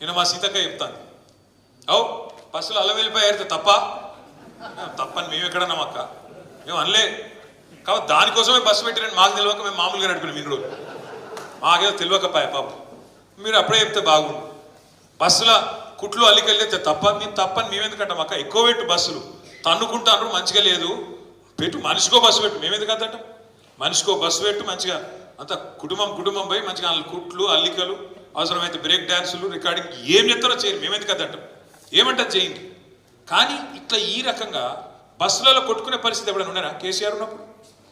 నేను మా సీతక్క చెప్తాను. అవు బస్సులో అల్ల వెళ్ళిపోయారు తప్ప? తప్పని మేము ఎక్కడన్నాం అక్క? మేము అనలే. కాబట్టి దానికోసమే బస్సు పెట్టిరని మాకు తెలియక మేము మామూలుగా నడిపినాం మీరు మాకేదో తెలియకపాయ పాపం. మీరు అప్పుడే చెప్తే బాగుండు. బస్సుల కుట్లు అల్లికెళ్ళితే తప్ప మేము తప్పని మేము ఎందుకంటాం అక్క? ఎక్కువ పెట్టు బస్సులు. తన్నుకుంటాను మంచిగా లేదు. పెట్టు మనిషికో బస్సు పెట్టు. మేము ఎందుకు మనిషికో బస్సు పెట్టు మంచిగా. అంత కుటుంబం కుటుంబం పోయి మంచిగా కుట్లు అల్లికలు అవసరమైతే బ్రేక్ డ్యాన్సులు రికార్డింగ్ ఏం చెప్తారో చేయండి మేము ఎందుకు అంటాం. ఏమంటారు చేయండి. కానీ ఇట్లా ఈ రకంగా బస్సులలో కొట్టుకునే పరిస్థితి ఎప్పుడైనా ఉన్నారా? కేసీఆర్ ఉన్నప్పుడు?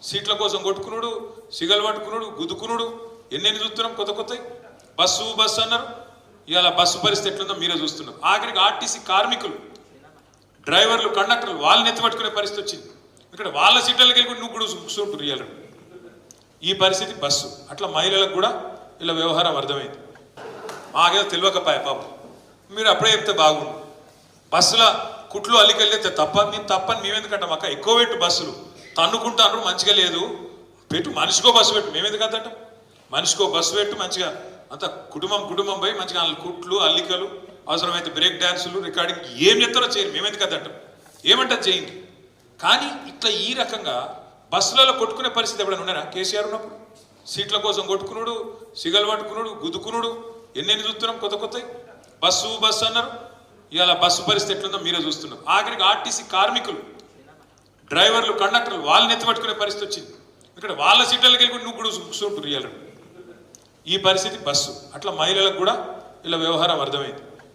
సీట్ల కోసం కొట్టుకున్నాడు సిగలు పట్టుకున్నాడు గుద్దుకున్నాడు. ఎన్నెన్ని చూస్తున్నాం? కొత్త కొత్తవి. బస్సు బస్సు అన్నారు. ఇవాళ బస్సు పరిస్థితి ఎట్లుందో మీరే చూస్తున్నారు. ఆఖరికి ఆర్టీసీ కార్మికులు డ్రైవర్లు కండక్టర్లు వాళ్ళని ఎత్తిపట్టుకునే పరిస్థితి వచ్చింది. ఇక్కడ వాళ్ళ సీట్లకి వెళ్ళి నువ్వు కూడా కూర్చుంటారు ఈ పరిస్థితి బస్సు. అట్లా మహిళలకు కూడా ఇలా వ్యవహారం అర్థమైంది. మాకేదో తెలియకపాయ పాపం. మీరు అప్పుడే చెప్తే బాగుండు. బస్సులో కుట్లు అల్లికెళ్ళితే తప్ప మేము తప్పని మేమెందుకంటాం అక్క? ఎక్కువ పెట్టు బస్సులు. తన్నుకుంటాను మంచిగా లేదు. పెట్టు మనిషికో బస్సు పెట్టు. మేము ఎందుకు మనిషికో బస్సు పెట్టు మంచిగా. అంత కుటుంబం కుటుంబం పోయి మంచిగా కుట్లు అల్లికలు అవసరమైతే బ్రేక్ డాన్సులు రికార్డింగ్ ఏం చెప్తారో చేయరు మేము ఎందుకు అంటాం ఏమంటారు చేయండి. కానీ ఇట్లా ఈ రకంగా బస్సులలో కొట్టుకునే పరిస్థితి ఎప్పుడైనా ఉన్నారా? కేసీఆర్ ఉన్నప్పుడు? సీట్ల కోసం కొట్టుకున్నాడు సిగలు పట్టుకున్నాడు గుద్దుకున్నాడు. ఎన్నెన్ని చూస్తున్నాం కొత్త కొత్తవి? బస్సు బస్సు అన్నారు. ఇవాళ బస్సు పరిస్థితి ఎట్లుందో మీరే చూస్తున్నారు. ఆఖరికి ఆర్టీసీ కార్మికులు డ్రైవర్లు కండక్టర్లు వాళ్ళని ఎత్తిపట్టుకునే పరిస్థితి వచ్చింది. ఇక్కడ వాళ్ళ సీట్లకి వెళ్ళి నువ్వు కూడా చూసుకుంటు రియల్ ఈ పరిస్థితి బస్సు. అట్లా మహిళలకు కూడా ఇలా వ్యవహారం అర్థమైంది.